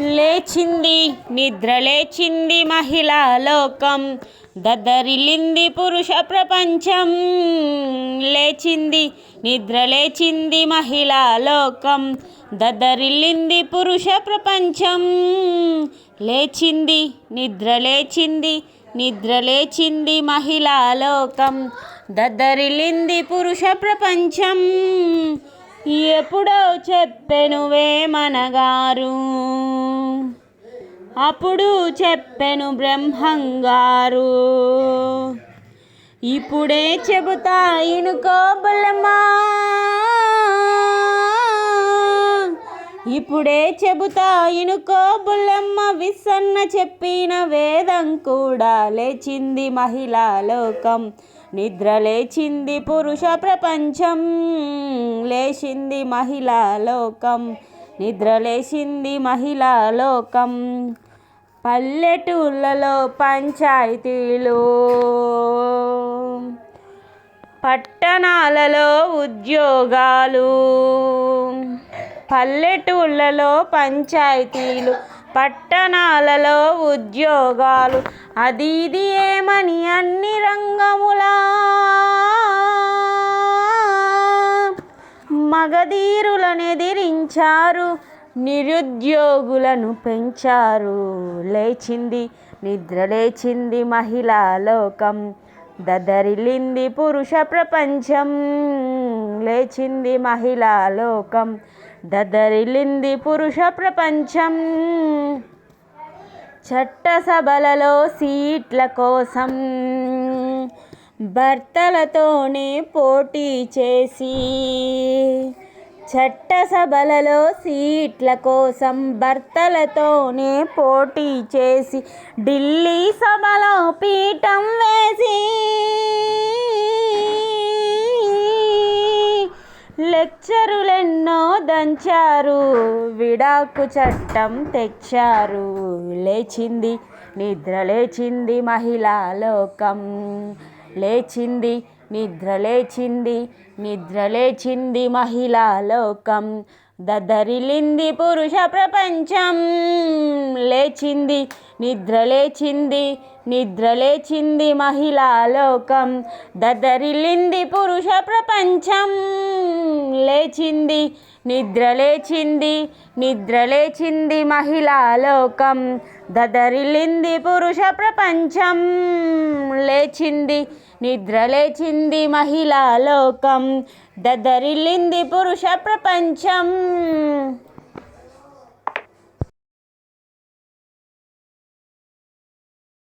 లేచింది నిద్ర లేచింది మహిళా లోకం. దద్దరిల్లింది పురుష ప్రపంచం. లేచింది నిద్ర లేచింది మహిళా లోకం. దద్దరిల్లింది పురుష ప్రపంచం. లేచింది నిద్ర లేచింది నిద్ర లేచింది మహిళా లోకం. దద్దరిల్లింది పురుష ప్రపంచం. ఎప్పుడో చెప్పెనువేమనగారు అప్పుడు చెప్పెను బ్రహ్మంగారు. ఇప్పుడే చెబుతా ఇనుకో బలమా ఇప్పుడే చెబుతా ఇనుకో బుల్లమ్మ విసన్న చెప్పిన వేదం కూడా లేచింది మహిళా లోకం. నిద్ర లేచింది పురుష ప్రపంచం లేచింది మహిళా లోకం. నిద్ర లేచింది మహిళా లోకం. పల్లెటూళ్ళలో పంచాయతీలు. పట్టణాలలో ఉద్యోగాలు. పల్లెటూళ్ళలో పంచాయతీలు పట్టణాలలో ఉద్యోగాలు. అది ఇది ఏమని అన్ని రంగములా? మగధీరులను ఎదిరించారు నిరుద్యోగులను పెంచారు. లేచింది నిద్ర లేచింది మహిళా లోకం. దదరిలింది పురుష ప్రపంచం. లేచింది మహిళా లోకం. దదరిలింది పురుష ప్రపంచం. చట్టసభలలో సీట్ల కోసం భర్తలతోనే పోటీ చేసి చట్టసభలలో సీట్ల కోసం భర్తలతోనే పోటీ చేసి ఢిల్లీ సభలో పీఠం వేసి దంచారు విడాకు చట్టం తెచ్చారు. లేచింది నిద్ర లేచింది మహిళా లోకం. లేచింది నిద్ర లేచింది నిద్ర లేచింది మహిళా లోకం. దదరిలింది పురుష ప్రపంచం. లేచింది నిద్ర లేచింది నిద్రలేచింది మహిళా లోకం. దద్దరిల్లింది పురుష ప్రపంచం. లేచింది నిద్రలేచింది నిద్రలేచింది నిద్ర మహిళా లోకం. దదరిల్లింది పురుష ప్రపంచం. లేచింది నిద్రలేచింది మహిళా లోకం. దదరిల్లింది పురుష ప్రపంచం.